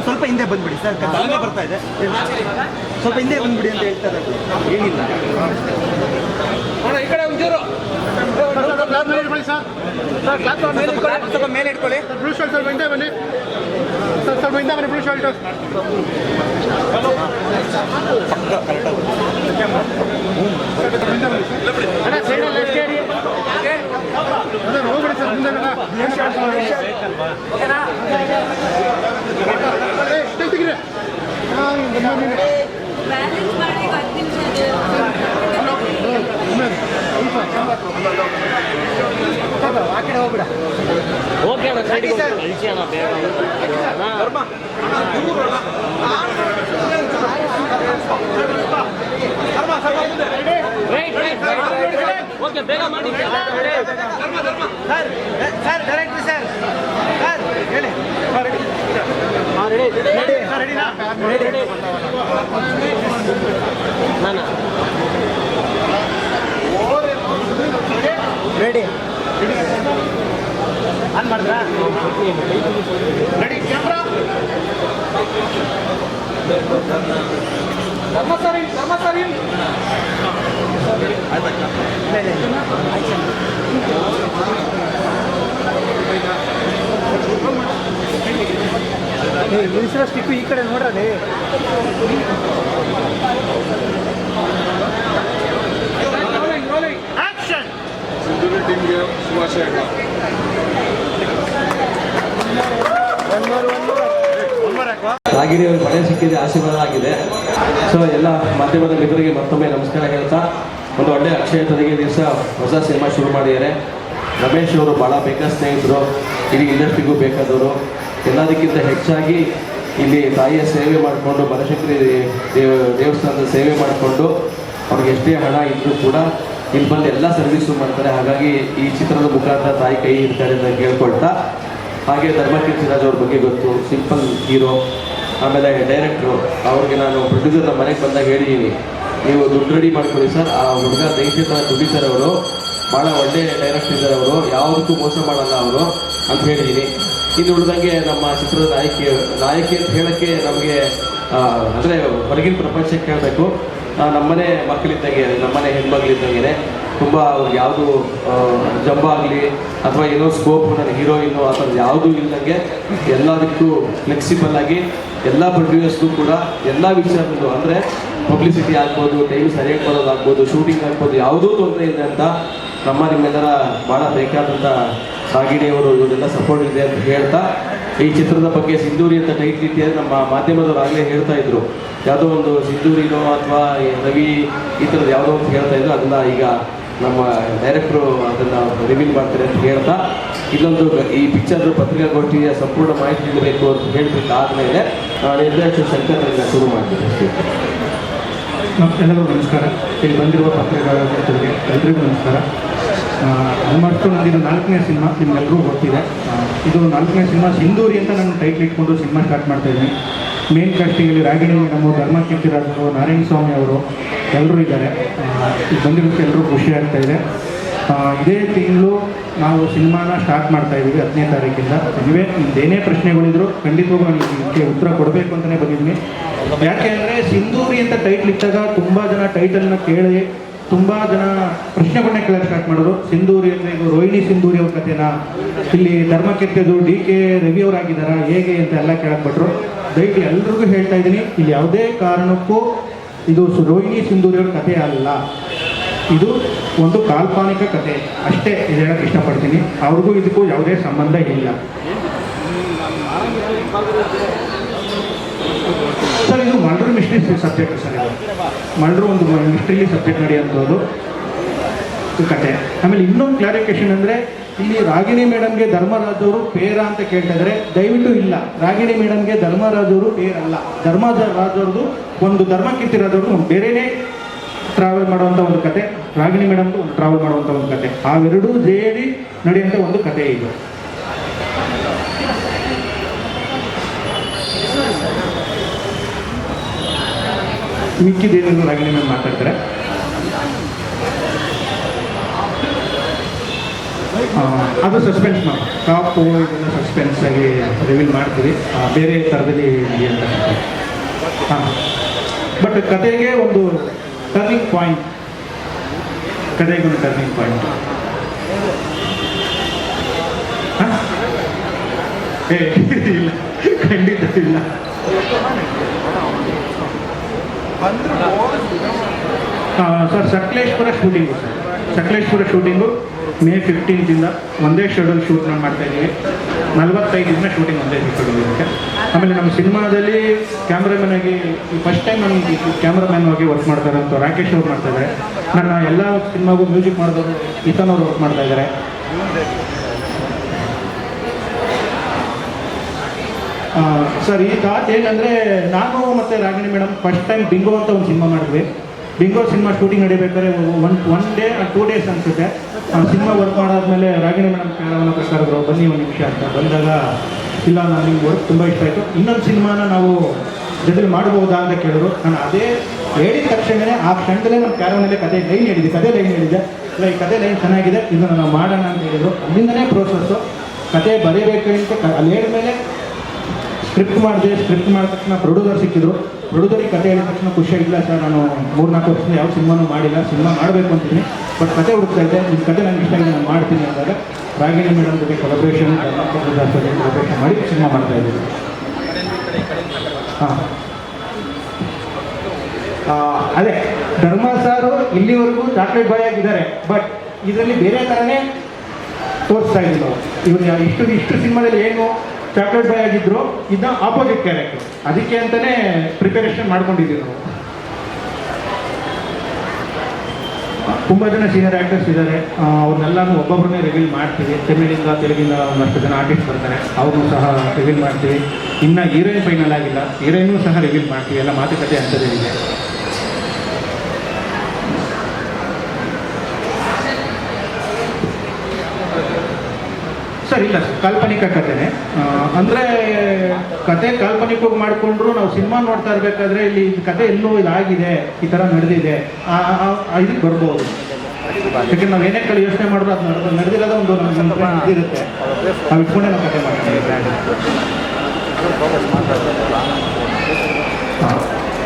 ಒಂದು ಸ್ವಲ್ಪ ಹಿಂದೆ ಬಂದ್ಬಿಡಿ ಸರ್ ಕಾಲೇ ಬರ್ತಾ ಇದೆ. ಸ್ವಲ್ಪ ಹಿಂದೆ ಬಂದ್ಬಿಡಿ ಅಂತ ಹೇಳ್ತಾರೆ ಏನಿಲ್ಲ. ಸ್ವಲ್ಪ ಸರ್. ಮೇಲೆ ಇಟ್ಕೊಳ್ಳಿ. ಬ್ಲೂ ಶರ್ಟ್ ಸ್ವಲ್ಪ ಹಿಂದೆ ಬನ್ನಿ. ಸರ್ ಸ್ವಲ್ಪ ಹಿಂದೆ ಬನ್ನಿ ಬ್ಲೂ ಶರ್ಟ್ ಹಾಂ. ಬ್ಯಾಲೆನ್ಸ್ ಮಾಡಿ ಹತ್ತು ಆ ಕಡೆ ಹೋಗ್ಬಿಡ ಓಕೆ ಅಣ್ಣ ಸೈಡಿಗೆ ಕಳಿಸಿ ಬೇಗ ಓಕೆ ಬೇಗ ಮಾಡಿ ಸರ್ ಸರ್ ಸರ್ ಹೇಳಿ ನಾನು ರೆಡಿ ಆನ್ ಮಾಡಿದ್ರಾ? ರೆಡಿ ಕ್ಯಾಮ್ರಾ ನಿಲ್ಸಿರೋ ಸ್ಟಿಕ್ಕು ಈ ಕಡೆ ನೋಡ್ರಿ ಸಿಂಧೂರಿ ಟೀಮ್ಗೆ ಶುಭಾಶಯಗಳು ಮನೆ ಸಿಕ್ಕಿದೆ, ಆಶೀರ್ವಾದ ಆಗಿದೆ. ಸೊ ಎಲ್ಲ ಮಾಧ್ಯಮದ ಮಿತ್ರರಿಗೆ ಮತ್ತೊಮ್ಮೆ ನಮಸ್ಕಾರ ಹೇಳ್ತಾ, ಒಂದು ಒಳ್ಳೆ ಅಕ್ಷಯ ತೆರಿಗೆ ದಿವಸ ಹೊಸ ಸಿನಿಮಾ ಶುರು ಮಾಡಿದ್ದಾರೆ. ರಮೇಶ್ ಅವರು ಭಾಳ ಬೇಕಾದ ಸ್ನೇಹಿತರು, ಇಡೀ ಇಂಡಸ್ಟ್ರಿಗೂ ಬೇಕಾದವರು. ಎಲ್ಲದಕ್ಕಿಂತ ಹೆಚ್ಚಾಗಿ ಇಲ್ಲಿ ತಾಯಿಯ ಸೇವೆ ಮಾಡಿಕೊಂಡು, ಬನಶಂಕರಿ ದೇವ ದೇವಸ್ಥಾನದ ಸೇವೆ ಮಾಡಿಕೊಂಡು, ಅವ್ರಿಗೆ ಎಷ್ಟೇ ಹಣ ಇದ್ದರೂ ಕೂಡ ಇಲ್ಲಿ ಬಂದು ಎಲ್ಲ ಸರ್ವಿಸು ಮಾಡ್ತಾರೆ. ಹಾಗಾಗಿ ಈ ಚಿತ್ರದ ಮುಖಾಂತರ ತಾಯಿ ಕೈ ಇರ್ತಾರೆ ಅಂತ ಕೇಳ್ಕೊಳ್ತಾ ಹಾಗೆ ಧರ್ಮಕೀರ್ತಿ ರಾಜ್ ಅವ್ರ ಬಗ್ಗೆ ಗೊತ್ತು. ಸಿಂಪಲ್ ಹೀರೋ ಆಮೇಲೆ ಡೈರೆಕ್ಟ್ರು ಅವ್ರಿಗೆ ನಾನು ಪ್ರೊಡ್ಯೂಸರ್ ನಮ್ಮ ಮನೆಗೆ ಬಂದಾಗ ಹೇಳಿದ್ದೀನಿ ನೀವು ದುಡ್ಡು ರೆಡಿ ಮಾಡ್ಕೊಳ್ಳಿ ಸರ್ ಆ ಹುಡುಗ ದೈಹಿಕ ಸರ್ ಅವರು. ಭಾಳ ಒಳ್ಳೆ ಡೈರೆಕ್ಟ್ ಇದ್ದಾರೆ ಅವರು. ಯಾವುದಕ್ಕೂ ಮೋಸ ಮಾಡಲ್ಲ ಅವರು ಅಂತ ಹೇಳಿದ್ದೀನಿ ಇನ್ನು ಉಳಿದಂಗೆ ನಮ್ಮ ಚಿತ್ರದ ನಾಯಕಿ ನಾಯಕಿ ಅಂತ ಹೇಳೋಕ್ಕೆ ನಮಗೆ ಅಂದರೆ ಹೊರಗಿನ ಪ್ರಪಂಚಕ್ಕೆ ಹೇಳಬೇಕು. ನಮ್ಮನೆ ಮಕ್ಕಳಿದ್ದಂಗೆ, ನಮ್ಮನೆ ಹೆಣ್ಮಗಳಿದ್ದಂಗೆ ತುಂಬ ಅವ್ರಿಗೆ ಯಾವುದು ಜಂಬ ಆಗಲಿ ಅಥವಾ ಏನೋ ಸ್ಕೋಪ್ ನನ್ನ ಹೀರೋಯಿನ್ನು ಆ ಥರದ್ದು ಯಾವುದೂ ಇಲ್ಲದಂಗೆ ಎಲ್ಲದಕ್ಕೂ ಫ್ಲೆಕ್ಸಿಬಲ್ ಆಗಿ ಎಲ್ಲ ಪ್ರೊಡ್ಯೂಸರ್ಸ್ಗೂ ಕೂಡ ಎಲ್ಲ ವಿಚಾರಗಳು ಅಂದರೆ ಪಬ್ಲಿಸಿಟಿ ಆಗ್ಬೋದು ಟೈಮ್ ಸರಿಯಾಗಿ ಬರೋದಾಗ್ಬೋದು ಶೂಟಿಂಗ್ ಆಗ್ಬೋದು, ಯಾವುದೂ ತೊಂದರೆ ಇದೆ ಅಂತ ನಮ್ಮ ನಿಮ್ಮೆಲ್ಲರ ಭಾಳ ಬೇಕಾದಂಥ ಸಾಗಿಣಿಯವರು ಇವರೆಲ್ಲ ಸಪೋರ್ಟ್ ಇದೆ ಅಂತ ಹೇಳ್ತಾ ಈ ಚಿತ್ರದ ಬಗ್ಗೆ ಸಿಂಧೂರಿ ಅಂತ ಟೈಟ್ ರೀತಿಯಲ್ಲಿ ನಮ್ಮ ಮಾಧ್ಯಮದವರು ಆಗಲೇ ಹೇಳ್ತಾ ಇದ್ರು. ಯಾವುದೋ ಒಂದು ಸಿಂಧೂರಿನೋ ಅಥವಾ ರವಿ ಈ ಥರದ್ದು ಯಾವುದೋ ಅಂತ ಹೇಳ್ತಾ ಇದ್ರು. ಅದನ್ನ ಈಗ ನಮ್ಮ ಡೈರೆಕ್ಟ್ರು ಅದನ್ನು ರಿವೀಲ್ ಮಾಡ್ತಾರೆ ಅಂತ ಹೇಳ್ತಾ ಇಲ್ಲೊಂದು ಈ ಪಿಕ್ಚರ್ ಪತ್ರಿಕಾಗೋಷ್ಠಿಯ ಸಂಪೂರ್ಣ ಮಾಹಿತಿ ನೀಡಬೇಕು ಅಂತ ಹೇಳಬೇಕಾದ್ಮೇಲೆ ನಿರ್ದೇಶಕ ಶಂಕರ್ ಶುರು ಮಾಡ್ತೀನಿ ಎಲ್ಲರಿಗೂ ನಮಸ್ಕಾರ. ಇಲ್ಲಿ ಬಂದಿರುವ ಪತ್ರಿಕಾಗೋಷ್ಠಿಗೆ ಎಲ್ರಿಗೂ ನಮಸ್ಕಾರ. ಆಲ್ಮೋಸ್ಟ್ ನಂದಿದು ನಾಲ್ಕನೇ ಸಿನಿಮಾ ನಿಮ್ಗೆಲ್ಲರೂ ಗೊತ್ತಿದೆ. ಇದು ನಾಲ್ಕನೇ ಸಿನಿಮಾ ಸಿಂಧೂರಿ ಅಂತ ನಾನು ಟೈಟ್ಲ್ ಇಟ್ಕೊಂಡು ಸಿನಿಮಾ ಸ್ಟಾರ್ಟ್ ಮಾಡ್ತಾ ಇದ್ದೀನಿ. ಮೇನ್ ಕಾಸ್ಟಿಂಗಲ್ಲಿ ರಾಗಿಣಿ ನಮ್ಮ ಧರ್ಮಕೀರ್ತಿರಾಜರು ನಾರಾಯಣ ಸ್ವಾಮಿ ಅವರು ಎಲ್ಲರೂ ಇದ್ದಾರೆ. ಬಂದಿರೋದಕ್ಕೆ ಎಲ್ಲರೂ ಖುಷಿ ಆಗ್ತಾ ಇದೆ. ಇದೇ ತಿಂಗಳು ನಾವು ಸಿನಿಮಾನ ಸ್ಟಾರ್ಟ್ ಮಾಡ್ತಾ ಇದ್ದೀವಿ ಹತ್ತನೇ ತಾರೀಕಿಂದ. ನೀವೇ ಏನೇ ಪ್ರಶ್ನೆಗಳಿದ್ರು ಖಂಡಿತವಾಗೂ ನಾನು ಇದಕ್ಕೆ ಉತ್ತರ ಕೊಡಬೇಕು ಅಂತಲೇ ಬಂದಿದ್ದೀನಿ. ಯಾಕೆ ಅಂದರೆ ಸಿಂಧೂರಿ ಅಂತ ಟೈಟ್ಲ್ ಇಟ್ಟಾಗ ತುಂಬ ಜನ ಟೈಟಲ್ನ ಕೇಳಿ ತುಂಬ ಜನ ಪ್ರಶ್ನೆಗಳನ್ನ ಕೇಳಕ್ಕೆ ಸ್ಟಾರ್ಟ್ ಮಾಡೋದು ಸಿಂಧೂರಿ ಅಂದರೆ ಇದು ರೋಹಿಣಿ ಸಿಂಧೂರಿ ಅವ್ರ ಕಥೆನಾ? ಇಲ್ಲಿ ಧರ್ಮಕೀರ್ತಿದು ಡಿ ಕೆ ರವಿ ಅವರಾಗಿದ್ದಾರಾ? ಹೇಗೆ ಅಂತ ಎಲ್ಲ ಕೇಳಕ್ಬಿಟ್ರು ದಯವಿಟ್ಟು ಎಲ್ರಿಗೂ ಹೇಳ್ತಾ ಇದ್ದೀನಿ, ಇಲ್ಲಿ ಯಾವುದೇ ಕಾರಣಕ್ಕೂ ಇದು ರೋಹಿಣಿ ಸಿಂಧೂರಿ ಅವ್ರ ಕಥೆ ಅಲ್ಲ. ಇದು ಒಂದು ಕಾಲ್ಪನಿಕ ಕಥೆ. ಅಷ್ಟೇ ಇದು ಹೇಳಕ್ಕೆ ಇಷ್ಟಪಡ್ತೀನಿ. ಅವ್ರಿಗೂ ಇದಕ್ಕೂ ಯಾವುದೇ ಸಂಬಂಧ ಇಲ್ಲ. ಸರ್, ಇದು ಮಂಡ್ರು ಮಿಸ್ಟ್ರಿ ಸಬ್ಜೆಕ್ಟ್ ಸರ್ ಇದು. ಮಂಡ್ರು ಒಂದು ಮಿಸ್ಟ್ರಿಲಿ ಸಬ್ಜೆಕ್ಟ್ ನಡೆಯುವಂಥದ್ದು ಕತೆ. ಆಮೇಲೆ ಇನ್ನೊಂದು ಕ್ಲಾರಿಫಿಕೇಶನ್ ಅಂದರೆ, ಇಲ್ಲಿ ರಾಗಿಣಿ ಮೇಡಮ್ಗೆ ಧರ್ಮರಾಜ್ ಅವರು ಪೇರ ಅಂತ ಕೇಳ್ತಿದ್ರೆ ದಯವಿಟ್ಟು ಇಲ್ಲ. ರಾಗಿಣಿ ಮೇಡಮ್ಗೆ ಧರ್ಮರಾಜ್ ಅವರು ಪೇರ್ ಅಲ್ಲ. ಧರ್ಮರಾಜ್ ಅವ್ರದ್ದು ಒಂದು ಧರ್ಮಕೀರ್ತಿರಾದವ್ರು ಬೇರೆನೇ ಟ್ರಾವೆಲ್ ಮಾಡುವಂಥ ಒಂದು ಕತೆ. ರಾಗಿಣಿ ಮೇಡಮ್ದು ಟ್ರಾವೆಲ್ ಮಾಡುವಂಥ ಒಂದು ಕತೆ. ಅವೆರಡೂ ಸೇರಿ ನಡೆಯುವಂಥ ಒಂದು ಕತೆ ಇದು. ಮಿಕ್ಕಿದೇನಿದ್ರು ರಾಗಿಣಿ ಮಾತಾಡ್ತಾರೆ. ಅದು ಸಸ್ಪೆನ್ಸ್ ನಾವು ಟಾಪು ಇದನ್ನು ಸಸ್ಪೆನ್ಸ್ ಆಗಿ ರಿವೀಲ್ ಮಾಡ್ತೀವಿ. ಬೇರೆ ಥರದಲ್ಲಿ ಅಂತ ಹಾಂ. ಬಟ್ ಕತೆಗೆ ಒಂದು ಟರ್ನಿಂಗ್ ಪಾಯಿಂಟ್ ಕತೆಗೆ ಒಂದು ಟರ್ನಿಂಗ್ ಪಾಯಿಂಟ್ ಹಾಂ? ಇಲ್ಲ. ಖಂಡಿತ ಇಲ್ಲ. Sir, Sakleshpur shooting sir Sakleshpur shooting May ಫಿಫ್ಟೀನ್ತಿಂದ ಒಂದೇ ಶೆಡ್ಯೂಲ್ ಶೂಟ್ ಮಾಡ್ತಾ ಇದ್ದೀವಿ ನಲವತ್ತೈದು ದಿನ ಶೂಟಿಂಗ್ ಒಂದೇ ಶೂಟಿಂಗ್ ಆಮೇಲೆ ನಮ್ಮ ಸಿನಿಮಾದಲ್ಲಿ ಕ್ಯಾಮ್ರಾಮನ್ ಆಗಿ ಫಸ್ಟ್ ಟೈಮ್ ನಾನು ಕ್ಯಾಮ್ರಾಮನ್ ಆಗಿ ವರ್ಕ್ ಮಾಡ್ತಾರೆ ಅಂತ ರಾಕೇಶ್ ಅವ್ರು ಮಾಡ್ತಾ ಇದ್ದಾರೆ. ನನ್ನ ಎಲ್ಲ ಸಿನಿಮಾಗೂ ಮ್ಯೂಸಿಕ್ ಮಾಡಿದವರು ಈತನ್ ಅವರು ವರ್ಕ್ ಮಾಡ್ತಾ ಇದ್ದಾರೆ. ಆ, ಈ ಕಾತ್ ಏನಂದರೆ ನಾನು ಮತ್ತು Ragini madam first time Bingo ಅಂತ ಒಂದು ಸಿನಿಮಾ ಮಾಡಿದ್ವಿ. Bingo cinema shooting ನಡಿಬೇಕಾದ್ರೆ one one day two days ಅನಿಸುತ್ತೆ. ಸಿನಿಮಾ ವರ್ಕ್ ಮಾಡಾದ್ಮೇಲೆ ರಾಗಿಣಿ ಮೇಡಮ್ ಕೇಳೋಣ ಕರ್ಕರಿದ್ರು ಬನ್ನಿ ಒಂದು ನಿಮಿಷ ಅಂತ ಬಂದಾಗ ಇಲ್ಲ ನಾನು ನಿಮ್ಗೆ ವರ್ಕ್ ತುಂಬ ಇಷ್ಟ ಆಯಿತು. ಇನ್ನೊಂದು ಸಿನಿಮಾನ ನಾವು ಜೊತೆಲಿ ಮಾಡ್ಬೋದಾ ಅಂತ ಕೇಳಿದ್ರು. ನಾನು ಅದೇ ಹೇಳಿದ ತಕ್ಷಣವೇ ಆ ಕ್ಷಣದಲ್ಲೇ ನಮ್ಮ ಕ್ಯಾರವನಲ್ಲೇ ಕತೆ ಲೈನ್ ಹೇಳಿದೆ ಕತೆ ಲೈನ್ ಹೇಳಿದೆ ಇಲ್ಲ ಈ ಕತೆ ಲೈನ್ ಚೆನ್ನಾಗಿದೆ ಇದನ್ನು ನಾವು ಮಾಡೋಣ ಅಂತ ಹೇಳಿದರು. ಅಲ್ಲಿಂದನೇ ಪ್ರೋಸೆಸ್ಸು ಕತೆ ಬರೀಬೇಕು ಅಂತ ಕ- ಅಲ್ಲಿ ಹೇಳಿದ್ಮೇಲೆ ಸ್ಕ್ರಿಪ್ಟ್ ಮಾಡಿದೆ, ಸ್ಕ್ರಿಪ್ಟ್ ಮಾಡಿದ ತಕ್ಷಣ ಪ್ರೊಡ್ಯೂಸರ್ ಸಿಕ್ಕಿದ್ರು. ಪ್ರೊಡ್ಯೂಸರಿಗೆ ಕತೆ ಹೇಳಿದ ತಕ್ಷಣ ಖುಷಿಯಾಗಿಲ್ಲ ಸರ್, ನಾನು ಮೂರ್ನಾಲ್ಕು ವರ್ಷದಿಂದ ಯಾವ ಸಿನಿಮಾನೂ ಮಾಡಿಲ್ಲ. ಸಿನಿಮಾ ಮಾಡಬೇಕು ಅಂತೀನಿ ಬಟ್ ಕತೆ ಹುಡುಕ್ತಾ ಇದ್ದೆ. ನಿಮ್ಮ ಕತೆ ನನಗೆ ಇಷ್ಟ ಆಗಿದೆ, ನಾನು ಮಾಡ್ತೀನಿ ಅಂದಾಗ ರಾಗಿಣಿ ಮೇಡಮ್ ಜೊತೆ ಕೊಲಬ್ರೇಷನ್ ಕೊಲಬ್ರೇಷನ್ ಮಾಡಿ ಸಿನಿಮಾ ಮಾಡ್ತಾ ಇದ್ದೀನಿ. ಹಾಂ. ಅದೇ, ಧರ್ಮ ಸಾರು ಇಲ್ಲಿವರೆಗೂ ಚಾಕ್ಲೇಟ್ ಬಾಯ್ ಆಗಿದ್ದಾರೆ. ಬಟ್ ಇದರಲ್ಲಿ ಬೇರೆ ಥರನೇ ತೋರಿಸ್ತಾ ನಾವು ಇವ್ರು ಇಷ್ಟು ಇಷ್ಟು ಸಿನಿಮಾದಲ್ಲಿ ಏನು ಚಾಕ್ಲೇಟ್ ಬಾಯ್ ಆಗಿದ್ರು. ಇದನ್ನ ಆಪೋಸಿಟ್ ಕ್ಯಾರೆಕ್ಟರ್ ಅದಕ್ಕೆ ಅಂತಾನೆ ಪ್ರಿಪರೇಷನ್ ಮಾಡ್ಕೊಂಡಿದ್ದೀವಿ ನಾವು. ತುಂಬ ಜನ ಸೀನಿಯರ್ ಆ್ಯಕ್ಟರ್ಸ್ ಇದ್ದಾರೆ. ಅವ್ರನ್ನೆಲ್ಲನೂ ಒಬ್ಬೊಬ್ಬರನ್ನೇ ರಿವೀಲ್ ಮಾಡ್ತೀವಿ. ತಮಿಳಿಂದ, ತೆಲುಗಿಂದ ಒಂದಷ್ಟು ಜನ ಆರ್ಟಿಸ್ಟ್ ಬರ್ತಾರೆ. ಅವ್ರನ್ನೂ ಸಹ ರಿವೀಲ್ ಮಾಡ್ತೀವಿ. ಇನ್ನು ಹೀರೋಯಿನ್ ಫೈನಲ್ ಆಗಿಲ್ಲ. ಹೀರೋಯಿನೂ ಸಹ ರಿವೀಲ್ ಮಾಡ್ತೀವಿ. ಎಲ್ಲ ಮಾತುಕತೆ ಅಂತದೇ ಇದೆ. ಸರ್, ಇಲ್ಲ, ಸರ್. ಕಾಲ್ಪನಿಕ ಕಥೆನೇ ಅಂದ್ರೆ ಕತೆ ಕಾಲ್ಪನಿಕವಾಗಿ ಮಾಡಿಕೊಂಡ್ರು ನಾವು ಸಿನಿಮಾ ನೋಡ್ತಾ ಇರಬೇಕಾದ್ರೆ ಇಲ್ಲಿ ಕತೆ ಎಲ್ಲೋ ಇದಾಗಿದೆ, ಈ ಥರ ನಡೆದಿದೆ ಇದಕ್ಕೆ ಬರ್ಬೋದು. ಯಾಕಂದ್ರೆ ನಾವು ಏನೇ ಕಡೆ ಯೋಚನೆ ಮಾಡಿದ್ರು ಅದು ನಡೆದ, ನಡೆದಿರೋದ ಒಂದು ಇರುತ್ತೆ ನಾವು ಇಟ್ಕೊಂಡೇ ನಾವು ಕತೆ ಮಾಡ್ತೀವಿ.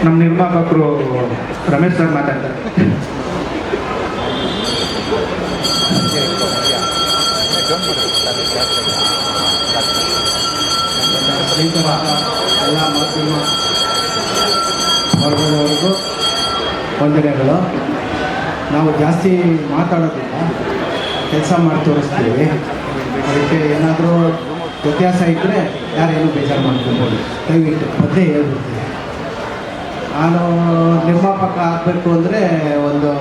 ನಮ್ಮ ನಿರ್ಮಾಪಕರು ರಮೇಶ್ ಸರ್ ಮಾತಾಡ್ತಾರೆ. ನಾವು ಜಾಸ್ತಿ ಮಾತಾಡೋದಿಲ್ಲ, ಕೆಲಸ ಮಾಡಿ ತೋರಿಸ್ತೀವಿ. ಅದಕ್ಕೆ ಏನಾದರೂ ವ್ಯತ್ಯಾಸ ಇದ್ದರೆ ಯಾರೇನು ಬೇಜಾರು ಮಾಡ್ಕೊಬೋದು ದಯವಿಟ್ಟು ಮೊದಲೇ ಹೇಳ್ಬಿಡ್ತೀನಿ. ನಾನು ನಿರ್ಮಾಪಕ ಆಗಬೇಕು ಅಂದರೆ ಒಂದು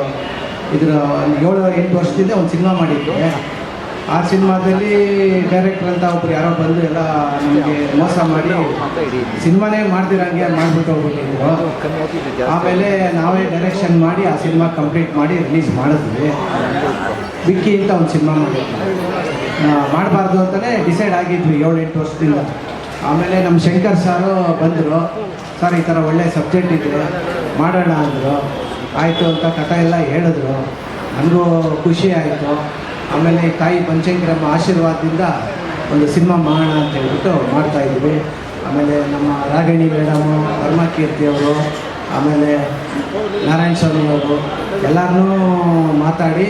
ಇದರ ಏಳು, ಎಂಟು ವರ್ಷದಿಂದ ಒಂದು ಸಿನಿಮಾ ಮಾಡಿದ್ದೆ. ಆ ಸಿನಿಮಾದಲ್ಲಿ ಡೈರೆಕ್ಟರ್ ಅಂತ ಒಬ್ರು ಯಾರೋ ಬಂದು ಎಲ್ಲ ನಮಗೆ ಮೋಸ ಮಾಡಿ ಸಿನಿಮಾನೇ ಮಾಡ್ತಿರಂಗೆ ಮಾಡ್ಬಿಟ್ಟು ಹೋಗ್ಬಿಟ್ಟಿದ್ರು. ಆಮೇಲೆ ನಾವೇ ಡೈರೆಕ್ಷನ್ ಮಾಡಿ ಆ ಸಿನಿಮಾ ಕಂಪ್ಲೀಟ್ ಮಾಡಿ ರಿಲೀಸ್ ಮಾಡಿದ್ವಿ. ವಿಕ್ಕಿ ಅಂತ ಒಂದು ಸಿನಿಮಾ ಮಾಡಿದ್ವಿ ಮಾಡಬಾರ್ದು ಅಂತಲೇ ಡಿಸೈಡ್ ಆಗಿದ್ವಿ ಏಳು ಎಂಟು ವರ್ಷದಿಂದ. ಆಮೇಲೆ ನಮ್ಮ ಶಂಕರ್ ಸಾರು ಬಂದರು. ಸರ್, ಈ ಥರ ಒಳ್ಳೆ ಸಬ್ಜೆಕ್ಟ್ ಇದೆ ಮಾಡೋಣ ಅಂದರು. ಆಯಿತು ಅಂತ ಕಥೆ ಎಲ್ಲ ಹೇಳಿದ್ರು. ನನಗೂ ಖುಷಿ ಆಯಿತು. ಆಮೇಲೆ ತಾಯಿ ಪಂಚಂಕರಮ್ಮ ಆಶೀರ್ವಾದದಿಂದ ಒಂದು ಸಿನಿಮಾ ಮಾಡೋಣ ಅಂತ ಹೇಳ್ಬಿಟ್ಟು ಮಾಡ್ತಾಯಿದ್ವಿ ಆಮೇಲೆ ನಮ್ಮ ರಾಗಿಣಿ ಮೇಡಮು ಅವರು, ಆಮೇಲೆ ನಾರಾಯಣ ಸ್ವಾಮಿ ಅವರು ಎಲ್ಲರನ್ನೂ ಮಾತಾಡಿ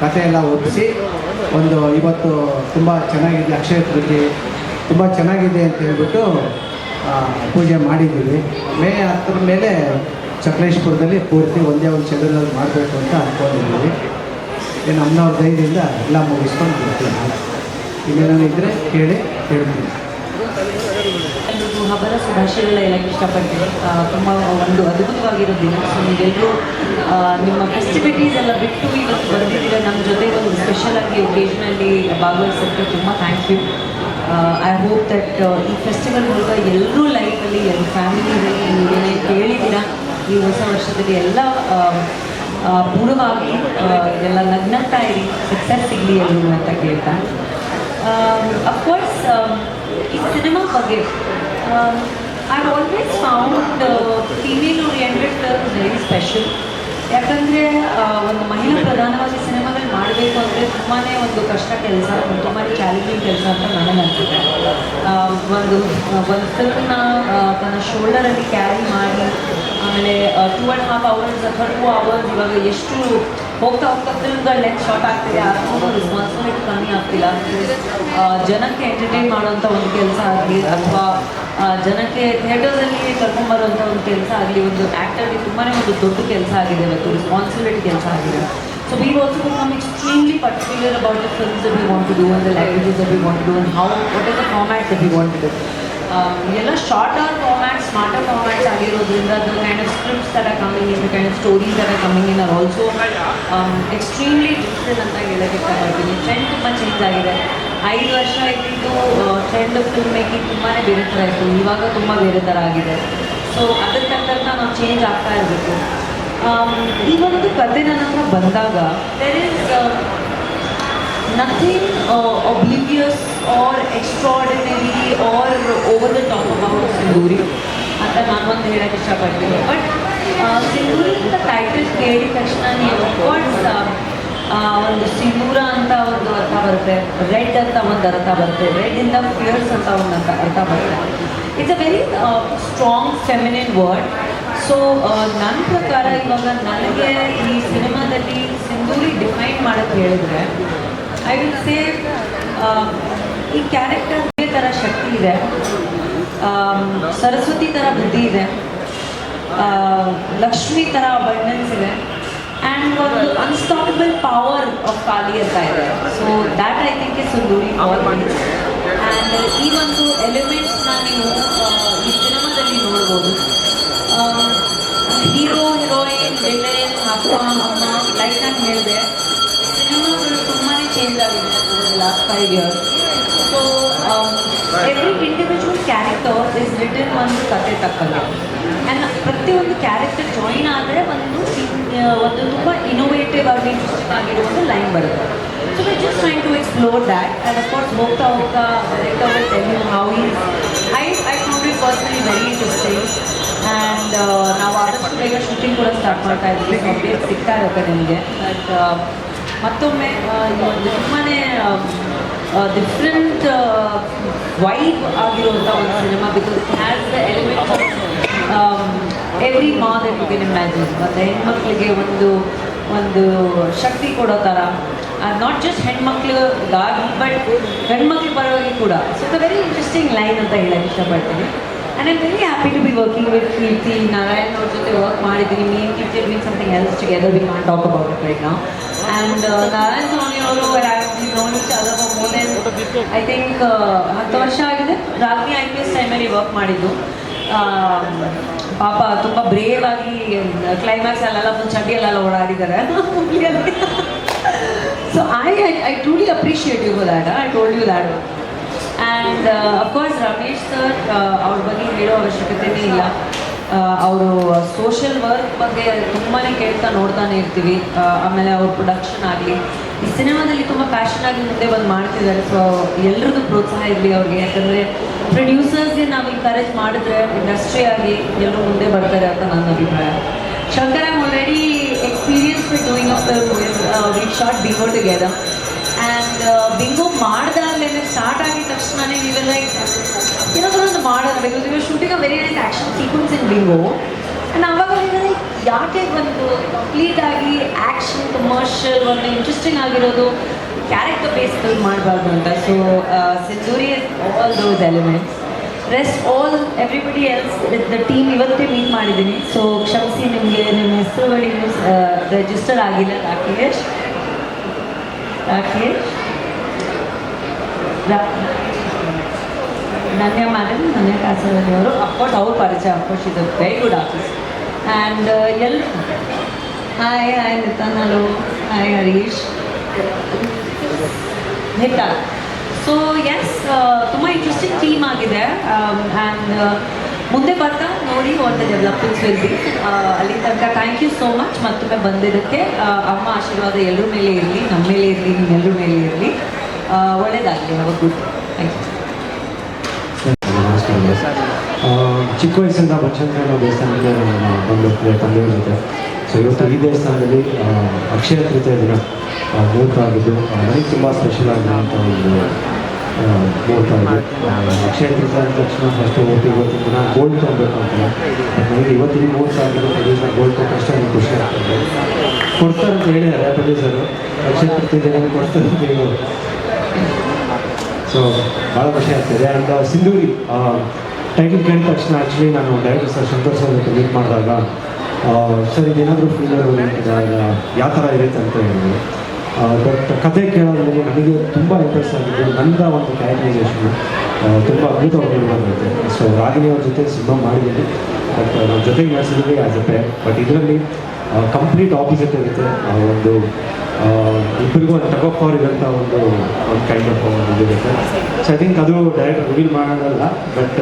ಕತೆ ಎಲ್ಲ ಒಪ್ಪಿಸಿ ಒಂದು ಇವತ್ತು ತುಂಬ ಚೆನ್ನಾಗಿದೆ, ಅಕ್ಷಯ ತೃತೀಯ ತುಂಬ ಚೆನ್ನಾಗಿದೆ ಅಂತ ಹೇಳ್ಬಿಟ್ಟು ಪೂಜೆ ಮಾಡಿದ್ದೀವಿ. ಮೇ ಹತ್ತರ ಮೇಲೆ ಚಕ್ರೇಶ್ಪುರದಲ್ಲಿ ಪೂರ್ತಿ ಒಂದೇ ಒಂದು ಚಂದ್ರದಲ್ಲಿ ಮಾಡಬೇಕು ಅಂತ ಅಂದ್ಕೊಂಡಿದ್ದೀವಿ ಏನು ಅಮ್ಮನವ್ರ ಧೈರ್ಯದಿಂದ ಎಲ್ಲ ಮುಗಿಸ್ಕೊಂಡು ಬರ್ತೀನಿ ಇದ್ದರೆ ಕೇಳಿ ಹೇಳ್ತೀನಿ. ಹಬ್ಬದ ಶುಭಾಶಯಗಳ ಹೇಳಕ್ಕೆ ಇಷ್ಟಪಡ್ತೀನಿ. ತುಂಬ ಒಂದು ಅದ್ಭುತವಾಗಿರೋ ದಿನ ಸೊ ನೀವೆಲ್ಲರೂ ನಿಮ್ಮ ಫೆಸ್ಟಿವಿಟೀಸ್ ಎಲ್ಲ ಬಿಟ್ಟು ಇವತ್ತು ಬಂದಿದ್ದೀರ ನಮ್ಮ ಜೊತೆ ಒಂದು ಸ್ಪೆಷಲ್ ಆಗಿ ಒಕೇಶನಲ್ಲಿ ಭಾಗವಹಿಸೋಕ್ಕೆ ತುಂಬ thank you I hope that ಈ ಫೆಸ್ಟಿವಲ್ ಮೂಲಕ ಎಲ್ಲರೂ ಲೈಫಲ್ಲಿ ಎಲ್ಲ ಫ್ಯಾಮಿಲಿಯಲ್ಲಿ ನೀವೇನೇ ಕೇಳಿದ್ದೀರಾ, ಈ ಹೊಸ ವರ್ಷದಲ್ಲಿ ಎಲ್ಲ ಪೂರ್ಣವಾಗಿ ಎಲ್ಲ ನಗ್ನಗ್ತಾ ಇರಿ ಸಕ್ಸಸ್ ಸಿಗಲಿ ಎಲ್ಲರೂ ಅಂತ ಕೇಳ್ತಾ. ಅಫ್ಕೋರ್ಸ್ ಈ ಸಿನಿಮಾ ಬಗ್ಗೆ I always found female oriented very special ಯಾಕಂದರೆ ಒಂದು ಮಹಿಳಾ ಪ್ರಧಾನವಾಗಿ ಮಾಡಬೇಕು ಅಂದರೆ ತುಂಬಾ ಒಂದು ಕಷ್ಟ ಕೆಲಸ ತುಂಬಾ ಚಾಲೆಂಜಿಂಗ್ ಕೆಲಸ ಅಂತ ನನಗೆ ಅನಿಸುತ್ತೆ. ಒಂದು ಒಂದು ಫಿಲ್ಮ್ನ ತನ್ನ ಶೋಲ್ಡರಲ್ಲಿ ಕ್ಯಾರಿ ಮಾಡಿ, ಆಮೇಲೆ ಟೂ ಆ್ಯಂಡ್ ಹಾಫ್ ಅವರ್ಸ್ ಅಥವಾ ಟೂ ಅವರ್ಸ್ ಇವಾಗ ಎಷ್ಟು ಹೋಗ್ತಾ ಹೋಗ್ತಾ ಫಿಲ್ಮ್ಗಳ ಲೆಂತ್ ಶಾರ್ಟ್ ಆಗ್ತಿದೆ ಅದಕ್ಕೂ ರೆಸ್ಪಾನ್ಸಿಬಿಲಿಟಿ ಕಮ್ಮಿ ಆಗ್ತಿಲ್ಲ. ಜನಕ್ಕೆ ಎಂಟರ್ಟೈನ್ ಮಾಡೋಂಥ ಒಂದು ಕೆಲಸ ಆಗಲಿ ಅಥವಾ ಜನಕ್ಕೆ ಥಿಯೇಟರ್ಸಲ್ಲಿ ಕರ್ಕೊಂಬರುವಂಥ ಒಂದು ಕೆಲಸ ಆಗಲಿ, ಒಂದು ಆ್ಯಕ್ಟರ್ಗೆ ತುಂಬಾ ಒಂದು ದೊಡ್ಡ ಕೆಲಸ ಆಗಿದೆ ಇವತ್ತು ರೆಸ್ಪಾನ್ಸಿಬಿಲಿಟಿ ಕೆಲಸ ಆಗಿದೆ. So we also become extremely particular about the films we want to do and the languages we want to do and how what is the format we want to do ಎಲ್ಲ shorter format smarter formats ಆಗಿರೋದ್ರಿಂದ the kind of scripts that are coming in the kind of stories that are coming in are also extremely different ಅಂತ ಹೇಳೋಕ್ಕೆ ಇಷ್ಟಪಡ್ತೀನಿ trend ತುಂಬ change ಆಗಿದೆ ಐದು ವರ್ಷ ಇದ್ದಿದ್ದು ಟ್ರೆಂಡ್ ಫಿಲ್ಮ್ ಮೇಕಿಂಗ್ ತುಂಬಾ ಬೇರೆ ಥರ ಇತ್ತು ಇವಾಗ ತುಂಬ ಬೇರೆ ಥರ ಆಗಿದೆ ಸೊ ಅದಕ್ಕೆ ತಕ್ಕಂಥ ನಾವು ಚೇಂಜ್ ಆಗ್ತಾ ಇರಬೇಕು ಈ ಒಂದು ಕತೆ ನನ್ನ ಹತ್ರ ಬಂದಾಗ there is nothing oblivious or or or over the top about Sindhuri ಅಂತ ನಾನು ಒಂದು ಹೇಳಕ್ಕೆ ಇಷ್ಟಪಡ್ತೀನಿ. ಬಟ್ ಸಿಂಧೂರಿ ಅಂತ ಟೈಟಲ್ ಕೇಳಿದ ತಕ್ಷಣ ನೀವು ಅಫ್ಕೋರ್ಸ್ ಒಂದು ಸಿಂಧೂರ ಅಂತ ಒಂದು ಅರ್ಥ ಬರುತ್ತೆ, ರೆಡ್ ಅಂತ ಒಂದು ಅರ್ಥ ಬರುತ್ತೆ, ರೆಡ್ ಇಂದ ಫಿಯರ್ಸ್ ಅಂತ ಒಂದು ಅರ್ಥ ಬರುತ್ತೆ. It's a very strong feminine word so ನನ್ನ ಪ್ರಕಾರ ಇವಾಗ ನನಗೆ ಈ ಸಿನಿಮಾದಲ್ಲಿ ಸಿಂಧೂರಿ ಡಿಫೈನ್ ಮಾಡೋಕ್ಕೆ ಹೇಳಿದ್ರೆ ಐ ವಿಲ್ ಸೇ ಈ ಕ್ಯಾರೆಕ್ಟರ್ ಥರ ಶಕ್ತಿ ಇದೆ ಸರಸ್ವತಿ ಥರ ಬುದ್ಧಿ ಇದೆ ಲಕ್ಷ್ಮಿ ಥರ ಅಬಂಡೆನ್ಸ್ ಇದೆ ಆ್ಯಂಡ್ ಒಂದು ಅನ್ಸ್ಟಾಪಬಲ್ ಪವರ್ ಆಫ್ ಕಾಲಿ ಅಂತ ಇದೆ. So that I think is Sindhuri and ಈ ಒಂದು ಎಲಿಮೆಂಟ್ಸ್ನ ನೀವು ಈ ಸಿನಿಮಾದಲ್ಲಿ ನೋಡ್ಬೋದು. ಹೀರೋ ಹೀರೋಯಿನ್ ಬೆಲೆ ಅಪ್ಪ, ಅಮ್ಮ ಲೈಕ್ ನಾನು ಹೇಳಿದೆ. ಸಿನಿಮಾಗಳು ತುಂಬಾ ಚೇಂಜ್ ಆಗಿದೆ last five years so every individual character is return ಒಂದು ಕತೆ ತಕ್ಕಂಗೆ. ಆ್ಯಂಡ್ ಪ್ರತಿಯೊಂದು ಕ್ಯಾರೆಕ್ಟರ್ ಜಾಯಿನ್ ಆದರೆ ಒಂದು ಒಂದು ತುಂಬ ಇನೋವೇಟಿವ್ ಆಗಿ ಇಂಟ್ರೆಸ್ಟಿಂಗ್ ಆಗಿರೋ ಒಂದು ಲೈನ್ ಬರುತ್ತೆ so we just trying to explore that and of course ಹೋಗ್ತಾ ಹೋಗ್ತಾ director will tell you how is I I found it personally very interesting and ನಾವು ಆದಷ್ಟು ಬೇಗ ಶೂಟಿಂಗ್ ಕೂಡ ಸ್ಟಾರ್ಟ್ ಮಾಡ್ತಾ ಇದ್ವಿ ಅಪ್ಡೇಟ್ ಸಿಗ್ತಾ ಇರುತ್ತೆ ನಿಮಗೆ ಬಟ್ ಮತ್ತೊಮ್ಮೆ ತುಂಬಾ ಡಿಫ್ರೆಂಟ್ ವೈಬ್ ಆಗಿರುವಂಥ ಒಂದು cinema because has the element every ಮಾ ದಟ್ ಯು ಕೆನ್ ಇಮ್ಯಾಜಿನ್ ಮತ್ತು ಹೆಣ್ಮಕ್ಳಿಗೆ ಒಂದು ಒಂದು ಶಕ್ತಿ ಕೊಡೋ ಥರ ನಾಟ್ ಜಸ್ಟ್ ಹೆಣ್ಮಕ್ಳಿಗಾಗಿ ಬಟ್ ಹೆಣ್ಮಕ್ಳ ಪರವಾಗಿ ಕೂಡ. So it's very interesting line ಅಂತ ಹೇಳಕ್ಕೆ ಇಷ್ಟಪಡ್ತೀನಿ. And I'm very happy to be working with Keerthi Narayan ಅವ್ರ ಜೊತೆ ವರ್ಕ್ ಮಾಡಿದ್ದೀನಿ. Mean Keerthi mean something else together we can talk about it right ನಾವು ಆ್ಯಂಡ್ ನಾರಾಯಣ್ ಸ್ವಾಮಿ ಅವರು ಐ ಥಿಂಕ್ ಹತ್ತು ವರ್ಷ ಆಗಿದೆ. ರಾತ್ರಿ ಐ ಪಿ ಎಸ್ ಟೈಮಲ್ಲಿ ವರ್ಕ್ ಮಾಡಿದ್ದು. ಆ, ಪಾಪ ತುಂಬ ಬ್ರೇವ್ ಆಗಿ ಕ್ಲೈಮ್ಯಾಕ್ಸ್ ಅಲ್ಲೆಲ್ಲ ಒಂದು ಚಡ್ಡಿಯಲ್ಲೆಲ್ಲ ಓಡಾಡಿದ್ದಾರೆ. So I I truly appreciate you that I told you that and of course Ramesh sir ಅವ್ರ ಬಗ್ಗೆ ಹೇಳೋ ಅವಶ್ಯಕತೆನೇ ಇಲ್ಲ. ಅವರು ಸೋಷಿಯಲ್ ವರ್ಕ್ ಬಗ್ಗೆ ತುಂಬಾ ಕೇಳ್ತಾ ನೋಡ್ತಾನೆ ಇರ್ತೀವಿ. ಆಮೇಲೆ ಅವ್ರ ಪ್ರೊಡಕ್ಷನ್ ಆಗಲಿ, ಈ ಸಿನಿಮಾದಲ್ಲಿ ತುಂಬ ಪ್ಯಾಷನ್ ಆಗಿ ಮುಂದೆ ಬಂದು ಮಾಡ್ತಿದ್ದಾರೆ. ಸೊ ಎಲ್ರಿಗೂ ಪ್ರೋತ್ಸಾಹ ಇರಲಿ ಅವ್ರಿಗೆ. ಯಾಕಂದರೆ ಪ್ರೊಡ್ಯೂಸರ್ಸ್ಗೆ ನಾವು encourage ಮಾಡಿದ್ರೆ ಇಂಡಸ್ಟ್ರಿ ಆಗಿ ಎಲ್ಲರೂ ಮುಂದೆ ಬರ್ತಾರೆ ಅಂತ ನನ್ನ ಅಭಿಪ್ರಾಯ. Shankar already doing a film we short Bingo together and Bingo ಮಾಡ್ದಾದ್ಮೇಲೆ start ಆಗಿದ ತಕ್ಷಣನೇ ನೀವೆಲ್ಲ ಏನಾದರೂ ಒಂದು ಮಾಡೋಣ ಬಿಕಾಸ್ ಇವಾಗ shooting very nice action sequence in Bingo and like ಯಾಕೆ ಒಂದು ಕಂಪ್ಲೀಟ್ ಆಗಿ ಆ್ಯಕ್ಷನ್ ಕಮರ್ಷಿಯಲ್ ಒಂದು ಇಂಟ್ರೆಸ್ಟಿಂಗ್ ಆಗಿರೋದು ಕ್ಯಾರೆಕ್ಟರ್ ಬೇಸ್ ಫಿಲ್ಮ್ ಮಾಡಬಾರ್ದು ಅಂತ. So Sindhuri all those elements rest all everybody else with the team ಇವತ್ತೇ ಮೀಟ್ ಮಾಡಿದ್ದೀನಿ. ಸೊ ಕ್ಷಮಿಸಿ ನಿಮಗೆ ನಿಮ್ಮ ಹೆಸರುಗಳಿಗೆ ರಿಜಿಸ್ಟರ್ ಆಗಿಲ್ಲ ರಾಕೇಶ್. ರಾಕೇಶ್. ನನ್ಯ ಮ್ಯಾಡಮ್ ನನ್ಯ ಅವರು. ಅಫ್ಕೋರ್ಸ್ ಅವ್ರ ಪರಿಚಯ ಅಫ್ಕೋರ್ಸ್ ಇದು very good office and L hi hi Nithan hello hi Harish. Hit so yes ತುಂಬ ಇಂಟ್ರೆಸ್ಟಿಂಗ್ ಟೀಮ್ ಆಗಿದೆ. ಆ್ಯಂಡ್ ಮುಂದೆ ಬರ್ತಾ ನೋಡಿ ವಾಟ್ ದ ಡೆವಲಪ್ಮೆಂಟ್ಸ್ ವಿಲ್ ಅಲ್ಲಿ ತನಕ ಥ್ಯಾಂಕ್ ಯು ಸೋ ಮಚ್ ಮತ್ತೊಮ್ಮೆ ಬಂದಿದ್ದಕ್ಕೆ ಅಮ್ಮ ಆಶೀರ್ವಾದ ಎಲ್ಲರ ಮೇಲೆ ಇರಲಿ, ನಮ್ಮ ಮೇಲೆ ಇರಲಿ ನಿಮ್ಮೆಲ್ಲರ ಮೇಲೆ ಇರಲಿ. ಒಳ್ಳೇದಾಗಲಿ ಅವಾಗ ಗುಡ್. ಥ್ಯಾಂಕ್ ಯು ಚಿಕ್ಕ ವಯಸ್ಸಿಂದ ಬನಶಂಕರನ ದೇವಸ್ಥಾನಕ್ಕೆ ನಾನು ತಂದೆಯವ್ರ ಜೊತೆ. ಸೊ ಇವತ್ತು ಈ ದೇವಸ್ಥಾನದಲ್ಲಿ ಅಕ್ಷಯ ತೃತೀಯ ದಿನ ಮೂರ್ತ ಆಗಿದ್ದು ನನಗೆ ತುಂಬ ಸ್ಪೆಷಲ್ ಆಗಿರುವಂಥ ಒಂದು ತಕ್ಷಣ ಫಸ್ಟ್ ಹೋಗಿ ಇವತ್ತಿನ ದಿನ ಗೋಲ್ಡ್ ತೊಗೊಬೇಕು ಅಂತ ನನಗೆ ಇವತ್ತಿನ ಮೂರು ಸಾವಿರ ಪ್ರೊಡ್ಯೂಸರ್ ಗೋಲ್ಡ್ ಕೊಟ್ಟಷ್ಟು ನನಗೆ ಕೊಡ್ತಾರೆ ಅಂತ ಹೇಳಿದ್ದಾರೆ ಪ್ರೊಡ್ಯೂಸರು ಅಕ್ಷಯ ತೃತೀಯ ದಿನ ಕೊಡ್ತಾರೆ ಅಂತ ಹೇಳೋರು ಸೊ ಭಾಳ ಖುಷಿ ಆಗ್ತಿದೆ ಆ್ಯಂಡ್ ಸಿಂಧೂರಿ ಟೈಟಲ್ ಕೇಳಿದ ತಕ್ಷಣ ಆ್ಯಕ್ಚುಲಿ ನಾನು ಡೈರೆಕ್ಟರ್ ಸರ್ ಶಂಕರ್ ಸರ್ ಜೊತೆ ಮೀಟ್ ಮಾಡಿದಾಗ ಸರ್ ಇದೇನಾದರೂ ಫೀಲರ್ ಯಾವ ಥರ ಇರುತ್ತೆ ಅಂತ ಹೇಳಿದ್ರು ಬಟ್ ಕತೆ ಕೇಳೋದ್ರಲ್ಲಿ ನನಗೆ ತುಂಬ ಇಂಟ್ರೆಸ್ಟ್ ಆಗಿದೆ ನನ್ನ ಒಂದು ಕ್ಯಾರೆಕ್ಟರೈಸೇಷನ್ ತುಂಬ ಅದ್ಭುತವಾಗಿ ಬಂದಿದೆ. ಸೊ ರಾಗಿಣಿ ಅವ್ರ ಜೊತೆ ಸಿನಿಮಾ ಮಾಡಿದ್ದೀನಿ. ಬಟ್ ನಮ್ಮ ಜೊತೆಗೆ ನಡೆಸಿದ್ವಿ ಆ ಜೊತೆ. ಬಟ್ ಇದರಲ್ಲಿ ಕಂಪ್ಲೀಟ್ ಆಪೋಸಿಟ್ ಇರುತ್ತೆ ಒಂದು ಇಬ್ಬರಿಗೂ ಒಂದು ಟಗ್ ಆಫ್ ಒಂದು ಒಂದು ಕೈಂಡ್ ಆಫ್ ಇದಿರುತ್ತೆ ಸೊ ಐ ಥಿಂಕ್ ಅದು ಡೈರೆಕ್ಟ್ ರಿವೀಲ್ ಮಾಡೋದಲ್ಲ ಬಟ್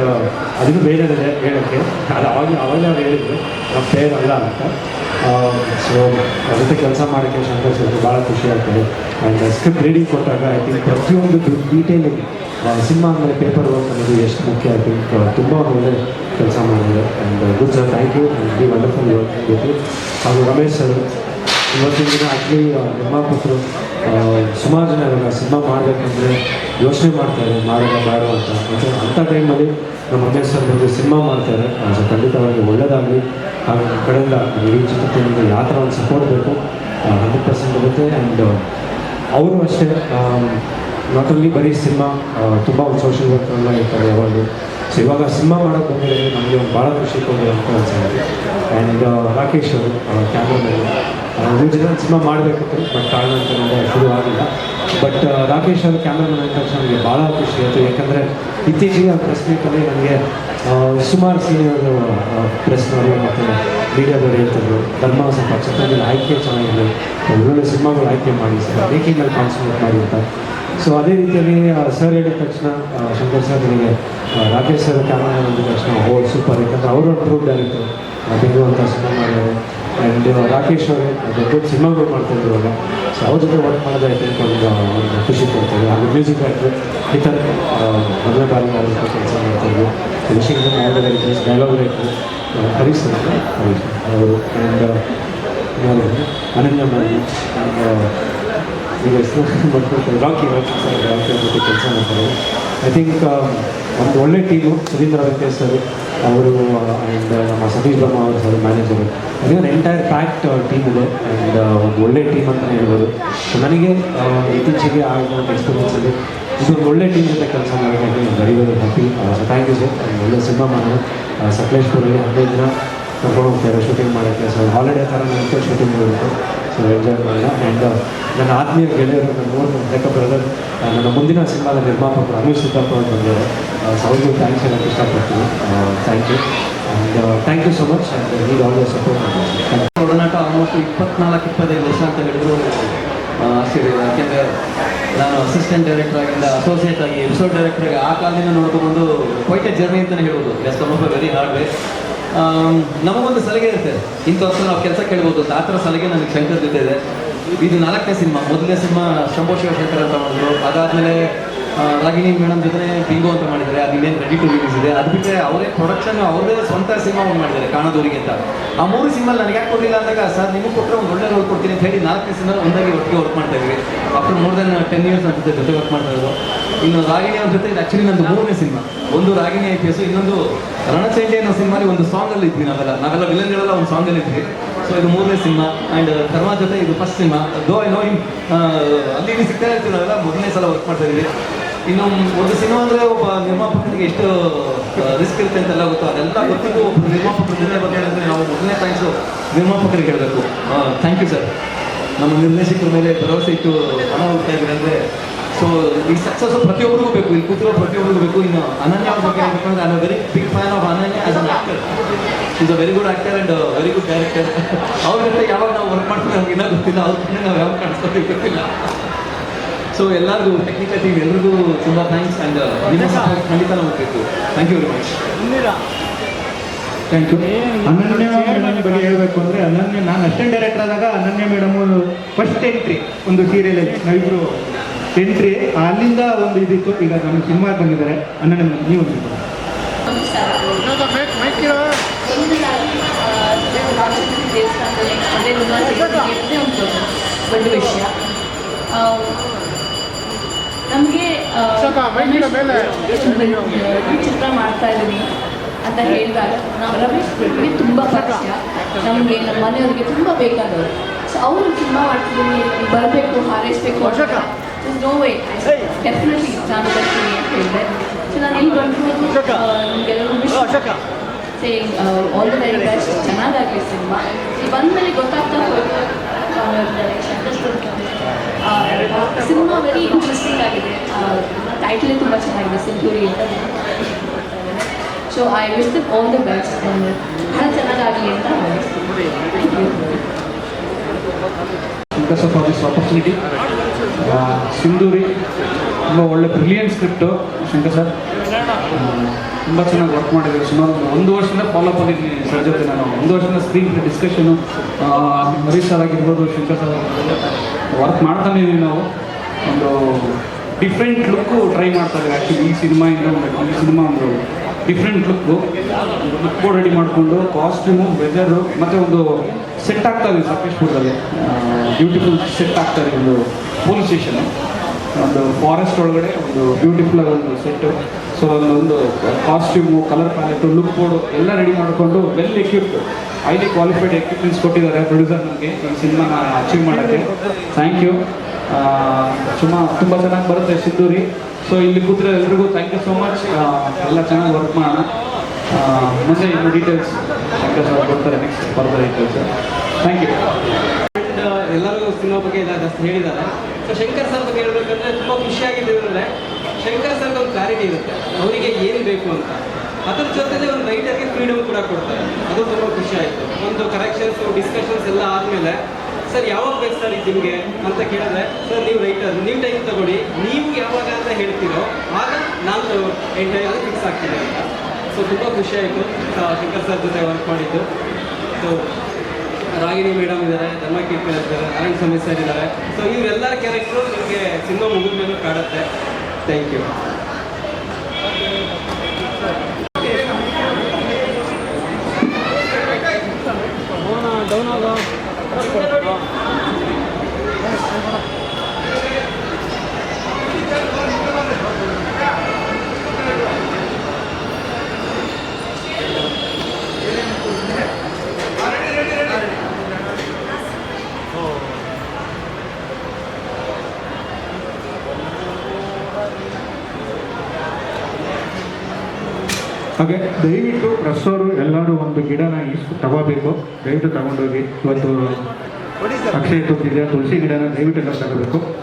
ಅದನ್ನು ಬೇರೆ ಹೇಳಕ್ಕೆ ಅದು ಅವಾಗ ಅವಾಗ ಅವ್ರು ಹೇಳಿದ್ರು, ನಮ್ಮ ಪೇರ್ ಅಲ್ಲ ಅಂತ. ಸೊ ಜೊತೆ ಕೆಲಸ ಮಾಡೋಕ್ಕೆ ಸರ್ ಭಾಳ ಖುಷಿ ಆಗ್ತದೆ. ಆ್ಯಂಡ್ ಸ್ಕ್ರಿಪ್ಟ್ ರೀಡಿಂಗ್ ಕೊಟ್ಟಾಗ ಐ ಥಿಂಕ್ ಪ್ರತಿಯೊಂದು ಡೀಟೇಲಿಂಗ್ ಸಿನಿಮಾ ಅಂದರೆ ಪೇಪರ್ ವರ್ಕ್ ಅನ್ನೋದು ಎಷ್ಟು ಮುಖ್ಯ ಐ ಥಿಂಕ್ ತುಂಬ ಒಳ್ಳೆ ಕೆಲಸ ಮಾಡಿದೆ and good sir thank you the wonderful work ಹಾಗೂ ರಮೇಶ್ ಸರ್ ಇವತ್ತಿನ ದಿನ ಆ್ಯಕ್ಚುಲಿ ನಿರ್ಮಾಪಕರು ಸುಮಾರು ಜನ ಇವಾಗ ಸಿನಿಮಾ ಮಾಡಬೇಕಂದ್ರೆ ಯೋಚನೆ ಮಾಡ್ತಾರೆ ಮಾಡೋದ ಬೇಡ ಅಂತ. ಮತ್ತು ಅಂಥ ಟೈಮಲ್ಲಿ ನಮ್ಮ ರಮೇಶ್ ಸರ್ ಬಂದು ಸಿನಿಮಾ ಮಾಡ್ತಾರೆ. ಸೊ ಖಂಡಿತವಾಗಿ ಒಳ್ಳೆಯದಾಗಲಿ ಹಾಗೂ ನಮ್ಮ ಕಡೆಯಿಂದ ಇಡೀ ಚಿತ್ರತಂಡಕ್ಕೆ ಯಾವ ಥರ ಒಂದು ಸಪೋರ್ಟ್ ಬೇಕು ಹಂಡ್ರೆಡ್ ಪರ್ಸೆಂಟ್ ಬರುತ್ತೆ ಆ್ಯಂಡ್ ಅವರು ಅಷ್ಟೇ ನಾಟ್ ಓನ್ಲಿ ಬರೀ ಸಿನಿಮಾ ತುಂಬ ಒಂದು ಸೋಷಿಯಲ್ ವರ್ಕ್ನೆಲ್ಲ ಇರ್ತಾರೆ ಯಾವಾಗಲೂ. ಸೊ ಇವಾಗ ಸಿನಿಮಾ ಮಾಡೋಕ್ಕೆ ಬಂದಿರೋದು ನಮಗೆ ಒಂದು ಭಾಳ ಖುಷಿ ಕೊಡುವಂಥ ಅನ್ಸುತ್ತೆ. ಆ್ಯಂಡ್ ರಾಕೇಶ್ ಅವರು ಕ್ಯಾಮ್ರಾಮನ್ ಮೂರು ಜನ ಸಿನಿಮಾ ಮಾಡಬೇಕಿತ್ತು ಬಟ್ ಕಾರಣಾಂತರದಿಂದ ಶುರು ಆಗಿಲ್ಲ. ಬಟ್ ರಾಕೇಶ್ ಅವರು ಕ್ಯಾಮ್ರಾಮನ್ ಅಂದ ತಕ್ಷಣ ನನಗೆ ಭಾಳ ಖುಷಿ ಆಯಿತು. ಯಾಕಂದರೆ ಇತ್ತೀಚೆಗೆ ಆ ಪ್ರೆಸ್ ಮೀಟಲ್ಲಿ ನನಗೆ ಸುಮಾರು ಸೀನಿಯರ್ ಪ್ರೆಸ್ನವರು ಮತ್ತು ಮೀಡಿಯಾದವರು ಹೇಳ್ತಿದ್ರು, ಧರ್ಮ ಸ್ವಲ್ಪ ಚಿತ್ರದಲ್ಲಿ ಆಯ್ಕೆ ಚೆನ್ನಾಗಿದೆ. ಒಳ್ಳೊಳ್ಳೆ ಸಿನಿಮಾಗಳು ಆಯ್ಕೆ ಮಾಡಿ, ಸರ್. ಮೇಕಿಂಗಲ್ಲಿ ಕಾನ್ಸಂಟ್ರೇಟ್ ಮಾಡಿ ಅಂತ. ಸೊ ಅದೇ ರೀತಿಯಲ್ಲಿ ಸರ್ ಹೇಳಿದ ತಕ್ಷಣ ಶಂಕರ್ ಸರ್ ನನಗೆ ರಾಕೇಶ್ ಸರ್ ಕ್ಯಾಮ್ರಾ ಅಂದ ತಕ್ಷಣ ಓ ಸೂಪರ್ ಯಾಕಂದರೆ ಅವರು ಅಪ್ರೂವ್ ಡೈರೆಕ್ಟರ್ ಬೆಂಗಳೂರು ಅಂತ ಸಿನಿಮಾ ಮಾಡಿದ್ದಾರೆ ಆ್ಯಂಡ್ ರಾಕೇಶ್ ಅವರೇ ದೊಡ್ಡ ಸಿನಿಮಾಗಳು ಮಾಡ್ತಿದ್ರು ಅವಾಗ ಸೊ ಅವ್ರ ಜೊತೆ ವರ್ಕ್ ಮಾಡೋದಾಯ್ತು ಅಂದ್ಕೊಂಡು ಒಂದು ಖುಷಿ ಕೊಡ್ತದೆ. ಹಾಗೂ ಮ್ಯೂಸಿಕ್ ಡೈರೆಕ್ಟ್ರು ಈ ಥರ ಮೊದಲ ಬಾರಿ ಕೆಲಸ ಮಾಡ್ತಿದ್ರು ವಿಷಯ all directors dialogue writer Harish ಅಂತ ಅವರು. ಆ್ಯಂಡ್ ಅನನ್ಯ ಈಗ ಹೆಸರು ಮಾಡ್ಕೊಳ್ತಾರೆ ರಾಕಿ ರಾಕಿ ಸರ್, ರಾಕಿ ಜೊತೆ ಕೆಲಸ ಮಾಡ್ತಾರೆ. ಐ ಥಿಂಕ್ ಒಂದು ಒಳ್ಳೆ ಟೀಮು ಸುಧೀಂದ್ರ ವೆಂಕಟೇಶ್ ಸರ್ ಅವರು ಆ್ಯಂಡ್ ನಮ್ಮ ಸತೀಶ್ ಬ್ರಹ್ಮ ಅವರು ಸರ್ ಮ್ಯಾನೇಜರು ಅದೇ ಎಂಟೈರ್ ಪ್ಯಾಕ್ಟ್ ಟೀಮ್ ಇದೆ. ಆ್ಯಂಡ್ ಒಂದು ಒಳ್ಳೆ ಟೀಮ್ ಅಂತಲೇ ಹೇಳ್ಬೋದು. ನನಗೆ ಇತ್ತೀಚೆಗೆ ಆಗಿದ ಒಂದು ಎಕ್ಸ್ಪೀರಿಯನ್ಸಲ್ಲಿ ಇದು ಒಂದು ಒಳ್ಳೆ ಟೀಮ್ ಜೊತೆ ಕೆಲಸ ಮಾಡೋಕ್ಕೆ very very happy thank you sir ಒಳ್ಳೆ ಸಿನಿಮಾ ಮಾಡೋದು ಸಕಲೇಶ್ಪುರಲ್ಲಿ ಹದಿನೈದು ದಿನ ಕರ್ಕೊಂಡು ಹೋಗ್ತಾರೆ ಶೂಟಿಂಗ್ ಮಾಡೋಕ್ಕೆ. ಸೊ ಹಾಲಿಡೇ ಥರ ಶೂಟಿಂಗ್ ಇರುತ್ತೆ ಎಂಜಾಯ್ ಮಾಡೋಣ ಆ್ಯಂಡ್ ನನ್ನ ಆತ್ಮೀಯ ಗೆಳೆಯರು, ನನ್ನ ಮೂರು ಲೆಕ್ಕ ಬ್ರದರ್ ನನ್ನ ಮುಂದಿನ ಸಿನಿಮಾದ ನಿರ್ಮಾಪಕರು ಅನಿಲ್ ಸಿದ್ದಪ್ಪ ಅವರು ಬಂದಿದ್ದಾರೆ ಸೌಜು ಅವ್ರಿಗೂ ಥ್ಯಾಂಕ್ಸ್ ಹೇಳೋಕ್ಕೆ ಇಷ್ಟಪಡ್ತೀನಿ. Thank you and thank you so much and ಈಗ ದ ಸಪೋರ್ಟ್ ಮಾಡ್ತೀನಿ ಒಡನಾಟ ಆಲ್ಮೋಸ್ಟ್ ಇಪ್ಪತ್ನಾಲ್ಕು, ಇಪ್ಪತ್ತೈದು ವರ್ಷ ಅಂತ ಹೇಳಿದ್ರು. ಆಶ್ಚರ್ಯ. ಯಾಕೆಂದರೆ ನಾನು ಅಸಿಸ್ಟೆಂಟ್ ಡೈರೆಕ್ಟರ್ ಆಗಿಂದ ಅಸೋಸಿಯೇಟ್ ಆಗಿ ಎಪಿಸೋಡ್ ಡೈರೆಕ್ಟರ್ ಆಗಿ ಆ ಕಾಲದಿಂದ ನೋಡ್ಕೊಂಡು ಕ್ವೈಟ್ ಎ ಜರ್ನಿ ಅಂತಲೇ ಹೇಳ್ಬೋದು as of very hard way ನಮಗೊಂದು ಸಲಿಗೆ ಇರುತ್ತೆ. ಇಂಥ ವರ್ಷ ನಾವು ಕೆಲಸ ಕೇಳ್ಬೋದು ಅಂತ. ಆ ಥರ ಸಲಿಗೆ ನನಗೆ ಶಂಕರ್ ಜೊತೆ ಇದೆ ಇದು ನಾಲ್ಕನೇ ಸಿನಿಮಾ. ಮೊದಲನೇ ಸಿನಿಮಾ ಶಂಭೋ ಶಿವಶಂಕರ್ ಅಂತ ಮಾಡಿದ್ರು. ಅದಾದಮೇಲೆ ರಾಗಿಣಿ ಮೇಡಮ್ ಜೊತೆ ಬಿಂಗೋ ಅಂತ ಮಾಡಿದ್ದಾರೆ, ಅದು ಇನ್ನೇನು ರೆಡಿ ಟು ರಿಲೀಸ್ ಇದೆ. ಅದು ಬಿಟ್ಟರೆ ಅವರೇ ಪ್ರೊಡಕ್ಷನ್ ಅವರದೇ ಸ್ವಂತ ಸಿನಿಮಾ ಒಂದು ಮಾಡಿದ್ದಾರೆ, ಕಾಣೋದವರಿಗೆ ಅಂತ. ಆ ಮೂರು ಸಿನಿಮಾ ನನಗೆ ಯಾಕೆ ಕೊಡಲಿಲ್ಲ ಅಂದಾಗ, ಸರ್, ನಿಮಗೆ ಕೊಟ್ಟರೆ ಒಂದು ಒಳ್ಳೆ ರೋಲ್ ಕೊಡ್ತೀನಿ ಅಂತ ಹೇಳಿ ನಾಲ್ಕನೇ ಸಿನಿಮಾ ಒಂದಾಗಿ ಒಟ್ಟಿಗೆ ವರ್ಕ್ ಮಾಡ್ತಾ ಇದ್ವಿ. After more than ten years ನನ್ನ ಜೊತೆ ಜೊತೆ ವರ್ಕ್ ಮಾಡ್ತಾ ಇನ್ನು ರಾಗಿಣಿ ಅವ್ರ ಜೊತೆ, ಇದು ಆ್ಯಕ್ಚುಲಿ ನಂದು ಮೂರನೇ ಸಿನಿಮಾ ಒಂದು ರಾಗಿಣಿ ಐ ಪಿ ಎಸ್ ಇನ್ನೊಂದು ರಣಚಂಡಿ ಅನ್ನೋ ಸಿನಿಮಾಲಿ ಒಂದು ಸಾಂಗಲ್ಲಿ ಇದ್ವಿ ನಾವೆಲ್ಲ. ನಾವೆಲ್ಲ ವಿಲನ್ಗಳೆಲ್ಲ ಒಂದು ಸಾಂಗಲ್ಲಿ ಇದ್ವಿ. ಸೊ ಇದು ಮೂರನೇ ಸಿನಿಮಾ ಆ್ಯಂಡ್ ಧರ್ಮ ಜೊತೆ ಇದು first cinema though I know in ಅಲ್ಲಿ ಸಿಗ್ತಾ ಇರ್ತೀವಿ ನಾವೆಲ್ಲ. ಮೊದಲನೇ ಸಲ ವರ್ಕ್ ಮಾಡ್ತಾ ಇದ್ವಿ. ಇನ್ನು ಒಂದು ಸಿನಿಮಾ ಅಂದರೆ ಒಬ್ಬ ನಿರ್ಮಾಪಕರಿಗೆ ಎಷ್ಟು ರಿಸ್ಕ್ ಇರುತ್ತೆ ಅಂತೆಲ್ಲ ಗೊತ್ತು? ಅದೆಲ್ಲ ಗೊತ್ತಿದ್ದು ಒಬ್ಬ ನಿರ್ಮಾಪಕರ ಜೊತೆ ಬಗ್ಗೆ ಹೇಳಿದ್ರೆ ನಾವು ಮೊದಲನೇ ಥ್ಯಾಂಕ್ಸು ನಿರ್ಮಾಪಕರಿಗೆ ಹೇಳಬೇಕು. ಥ್ಯಾಂಕ್ ಯು ಸರ್ ನಮ್ಮ ನಿರ್ದೇಶಕರ ಮೇಲೆ ಭರವಸೆ ಇಟ್ಟು ಹಣ ಹೋಗ್ತಾ ಇದ್ದಾರೆ ಅಂದರೆ ಸೊ ಈ ಸಕ್ಸಸ್ ಪ್ರತಿಯೊಬ್ಬರಿಗೂ ಬೇಕು. ಇಲ್ಲಿ ಕೂತಿರೋ ಪ್ರತಿಯೊಬ್ಬರಿಗೂ ಬೇಕು. ಇನ್ನು ಅನನ್ಯ ಅವ್ರ ಬಗ್ಗೆ ಹೇಳ್ಬೇಕಂದ್ರೆ I very big fan of Ananya as an actor is a very good actor and very good director ಅವ್ರ ಜೊತೆ ಯಾವಾಗ ನಾವು ವರ್ಕ್ ಮಾಡ್ತೀವಿ ನಮ್ಗೆ ಇನ್ನೂ ಗೊತ್ತಿಲ್ಲ. ಅವ್ರ ಕಡೆ ನಾವು ಯಾವಾಗ ಕಾಣಿಸ್ಕೊತೀವಿ ಗೊತ್ತಿಲ್ಲ. ಸೊ ಎಲ್ಲರಿಗೂ ಟೆಕ್ನಿಕಲ್ ಟೀಮ್ ಎಲ್ರಿಗೂ ತುಂಬ ಥ್ಯಾಂಕ್ಸ್ ಆ್ಯಂಡ್ ನಿಮ್ಮ ಸಪೋರ್ಟ್ ಖಂಡಿತ ನಮಗೆ ಬೇಕು. Thank you very much thank you Ananya madam ಬಗ್ಗೆ ಹೇಳಬೇಕು ಅಂದರೆ ಅನನ್ಯ ನಾನು ಅಸಿಸ್ಟೆಂಟ್ ಡೈರೆಕ್ಟರ್ ಆದಾಗ ಅನನ್ಯ ಮೇಡಮ್ ಫಸ್ಟ್ ಎಂಟ್ರಿ ಒಂದು ಸೀರಿಯಲಲ್ಲಿ ನಾವಿಬ್ಬರು ಎಂಟ್ರಿ ಅಲ್ಲಿಂದ ಒಂದು ಇದಿತ್ತು. ಈಗ ನಮ್ಮ ಸಿನಿಮಾ ಬಂದಿದ್ದಾರೆ. ಅನನ್ಯ ಮೇಡಮ್ ನೀವು ಒಂದು ಇನ್ನೊಂದು ಮೈಕ್ ಮೈಕ್ ಇರೋ ಒಂದನೇದಾಗಿ ರಾಮಚಂದ್ರ ದೇವಸ್ಥಾನದಲ್ಲಿ ಅದೇ ಋಣ ಸಿಗೋದೇ ಒಂದು ದೊಡ್ಡ ವಿಷಯ ನಮಗೆ ಸ್ವಲ್ಪ ಮೈಕಿನ ಮೇಲೆ. ಚಿತ್ರ ಮಾಡ್ತಾ ಇದ್ದೀನಿ ಅಂತ ಹೇಳಿದಾಗ ನಾವು ರಮೇಶ್ ತುಂಬ ಪರಿಚಯ ನಮಗೆ ನಮ್ಮ ಮನೆಯವರಿಗೆ ತುಂಬ ಬೇಕಾದವರು. ಸೊ ಅವರು ತುಂಬ ಮಾಡ್ತಿದ್ದೀನಿ ಬರಬೇಕು ಹಾರೈಸಬೇಕು. ನೋ ವೇ ಡೆಫಿನೆಟ್ಲಿ ನಾನು ಬರ್ತೀನಿ ಅಂತ ಹೇಳಿದೆ. ಸೊ ನಾನು ಇಲ್ಲಿ ಬಂದು Ashoka. Saying all the very best ಚೆನ್ನಾಗಾಗಲಿ cinema. ಬಂದ ಮೇಲೆ ಗೊತ್ತಾಗ್ತಾ ಹೋಯ್ತು. ಸಿನಿಮಾ ವೆರಿ ಇಂಟ್ರೆಸ್ಟಿಂಗ್ ಆಗಿದೆ. ಟೈಟಲೇ ತುಂಬ ಚೆನ್ನಾಗಿದೆ ಸೆಂಚುರಿ ಅಂತ. So I wish them all the best ಬಹಳ ಚೆನ್ನಾಗಾಗಲಿ ಅಂತ because of this opportunity Sindhuri ತುಂಬ ಒಳ್ಳೆ ಬ್ರಿಲಿಯಂಟ್ ಸ್ಕ್ರಿಪ್ಟು ಶಂಕರ್ ಸರ್ ತುಂಬ ಚೆನ್ನಾಗಿ ವರ್ಕ್ ಮಾಡಿದ್ದೀವಿ ಸುಮಾರು ಒಂದು- ವರ್ಷದಿಂದ ಫಾಲೋ ಅಪ್ ಸರ್ ಜೊತೆ ನಾನು. ಒಂದು ವರ್ಷದಿಂದ ಸ್ಕ್ರೀನ್ ಡಿಸ್ಕಷನು ಹರೀಶ್ ಸರ್ ಆಗಿರ್ಬೋದು, ಶಂಕರ್ ಸರ್ ವರ್ಕ್ ಮಾಡ್ತಾನೆ ನಾವು. ಒಂದು ಡಿಫ್ರೆಂಟ್ ಲುಕ್ಕು ಟ್ರೈ ಮಾಡ್ತಾ ಇದ್ದೀವಿ ಆ್ಯಕ್ಚುಲಿ ಈ ಸಿನಿಮಾಯಿಂದ ಒಂದು, ಈ ಸಿನಿಮಾ ಒಂದು different look look board ready ಮಾಡಿಕೊಂಡು ಕಾಸ್ಟ್ಯೂಮು ವೆದರು ಮತ್ತು ಒಂದು ಸೆಟ್ ಆಗ್ತಾ ಇದೆ ಸಕಲೇಶ್ಪುರದಲ್ಲಿ ಬ್ಯೂಟಿಫುಲ್ ಸೆಟ್ ಆಗ್ತಾ ಇದೆ ಒಂದು ಪೊಲೀಸ್ ಸ್ಟೇಷನ್ ಒಂದು ಫಾರೆಸ್ಟ್ ಒಳಗಡೆ ಒಂದು ಬ್ಯೂಟಿಫುಲ್ ಆಗಿ ಒಂದು ಸೆಟ್ಟು ಸೊ ಒಂದು costume colour palette look board ಎಲ್ಲ ರೆಡಿ ಮಾಡಿಕೊಂಡು well equipped highly qualified equipments ಕೊಟ್ಟಿದ್ದಾರೆ ಪ್ರೊಡ್ಯೂಸರ್ ನಮಗೆ ಈ ಸಿನಿಮಾನ ಅಚೀವ್ ಮಾಡೋಕ್ಕೆ. ಥ್ಯಾಂಕ್ ಯು ಸುಮಾ, ತುಂಬ ಚೆನ್ನಾಗಿ ಬರುತ್ತೆ ಸಿದ್ದೂರಿ ಸೊ ಇಲ್ಲಿ ಕೂತ್ರೆ ಎಲ್ರಿಗೂ ಥ್ಯಾಂಕ್ ಯು ಸೋ ಮಚ್ ಎಲ್ಲ ಚೆನ್ನಾಗಿ ವರ್ಕ್ ಮಾಡೋಣ ಮುಂದೆ ಇನ್ನು ಡೀಟೇಲ್ಸ್ ಶಂಕರ್ ಸರ್ ಬರ್ತಾರೆ ನೆಕ್ಸ್ಟ್ ಬರ್ತಾರೆ ಡೀಟೇಲ್ಸ್ ಥ್ಯಾಂಕ್ ಯು ಅಂಡ್ ಎಲ್ಲರೂ ಸಿನಿಮಾ ಬಗ್ಗೆ ಜಾಸ್ತಿ ಹೇಳಿದ್ದಾರೆ. ಸೊ ಶಂಕರ್ ಸರ್ ಬಗ್ಗೆ ಹೇಳ್ಬೇಕಂದ್ರೆ ತುಂಬ ಖುಷಿಯಾಗಿದೆ ಅಂದರೆ ಶಂಕರ್ ಸರ್ ಒಂದು ಕ್ಲಾರಿಟಿ ಇರುತ್ತೆ. ಅವರಿಗೆ ಏನು ಬೇಕು ಅಂತ. ಅದ್ರ ಜೊತೆಲೆ ಒಂದು ರೈಟರ್ಗೆ ಫ್ರೀಡಮ್ ಕೂಡ ಕೊಡ್ತಾರೆ. ಅದು ತುಂಬ ಖುಷಿ ಆಯಿತು. ಒಂದು ಕರೆಕ್ಷನ್ಸು ಡಿಸ್ಕಷನ್ಸ್ ಎಲ್ಲ ಆದಮೇಲೆ, ಸರ್, ಯಾವಾಗ ಬೇಕು ಸರ್ ಇದು ನಿಮಗೆ? ಅಂತ ಕೇಳಿದ್ರೆ, ಸರ್, ನೀವು ರೈಟರ್ ನೀವು ಟೈಮ್ ತಗೊಳ್ಳಿ. ನೀವು ಯಾವಾಗ ಅಂತ ಹೇಳ್ತೀರೋ, ಆಗ ನಾನು ಎಂಟೈರ್ ಫಿಕ್ಸ್ ಆಗ್ತೀನಿ ಅಂತ. ಸೊ ತುಂಬ ಖುಷಿ ಆಯಿತು. ಶಂಕರ್ ಸರ್ ಜೊತೆ ವರ್ಕ್ ಮಾಡಿದ್ದು. ಸೊ ರಾಗಿಣಿ ಮೇಡಮ್ ಇದ್ದಾರೆ ಧರ್ಮಕೀರ್ತಿ ಇದ್ದಾರೆ ಅರಣ್ಯ ಸಮಸ್ಯೆ ಇದ್ದಾರೆ ಸೊ ಇವರೆಲ್ಲರ ಕ್ಯಾರೆಕ್ಟ್ರು ನಿಮಗೆ ಸಿನಿಮಾ ಮುಗಿದ ಮೇಲೂ ಕಾಡುತ್ತೆ ಥ್ಯಾಂಕ್ ಯು ಹಾಗೆ ದಯವಿಟ್ಟು ಪ್ರೆಸ್ಸವರು ಎಲ್ಲರೂ ಒಂದು ಗಿಡನ ಇಷ್ಟು ತಗೋಬೇಕು. ದಯವಿಟ್ಟು ತಗೊಂಡೋಗಿ ಇವತ್ತು ಅಕ್ಷಯ ತುಂಬಿದೆ ತುಳಸಿ ಗಿಡನ ದಯವಿಟ್ಟು ಎಲ್ಲ ತಗೋಬೇಕು.